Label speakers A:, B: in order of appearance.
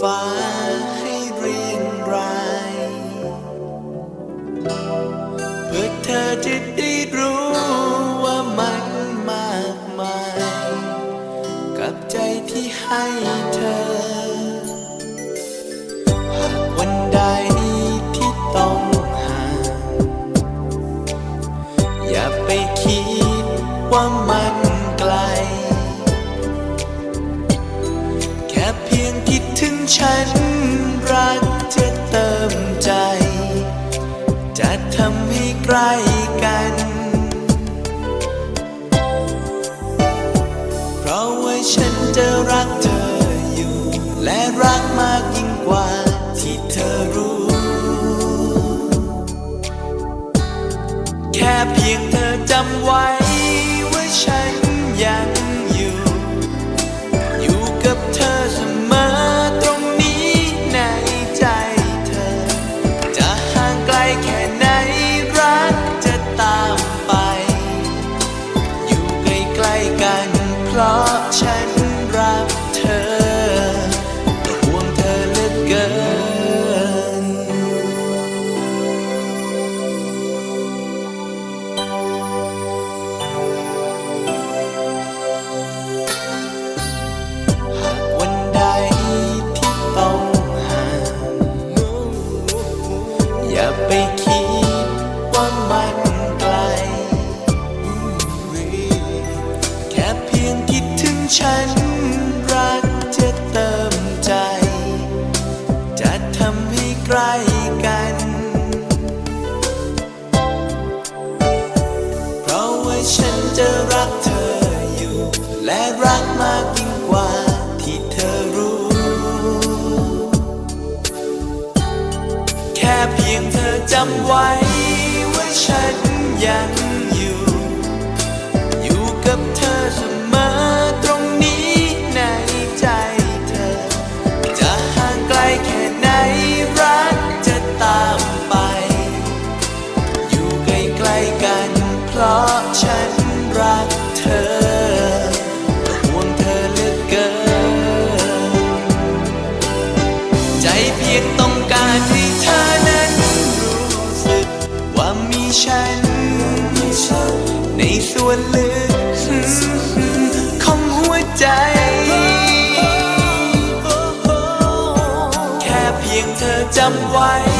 A: ฟ้าให้เรียงรายเพื่อเธอจะได้รู้ว่ามันมากมาย กับใจที่ให้เธอ หากวันใดที่ต้องห่างอย่าไปคิดว่ามันไกล เพียงคิดถึงฉัน รักจะเติมใจ จะทำให้ใกล้กัน เพราะว่าฉันจะรักเธอ เพราะฉัน ฉันรักจะเติมใจ จะทำให้ใกล้กัน เพราะว่าฉันจะรักเธออยู่ และรักมากยิ่งกว่าที่เธอรู้ แค่เพียงเธอจำไว้ว่าฉันยังอยู่ อยู่กับเธอเสมอ ราะฉันรักเธอและห่วงเธอเหลือเกิน ใจเพียงต้องการให้เธอนั้นรู้สึก ว่ามีฉัน ในส่วนลึกของหัวใจ แค่เพียงเธอจำไว้